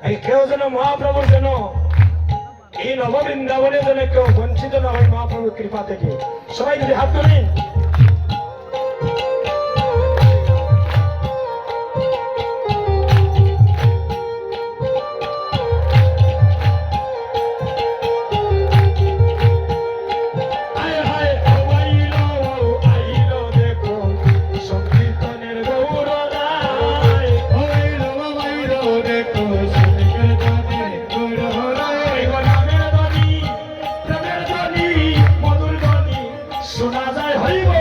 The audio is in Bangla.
এই কেউ যেন মহাপ্রভুর যেন এই নববৃন্দাবনে যেন কেউ বঞ্চিত না হয় মহাপ্রভুর কৃপা থেকে সবাই যদি হাত তুলি শোনা যায় হইব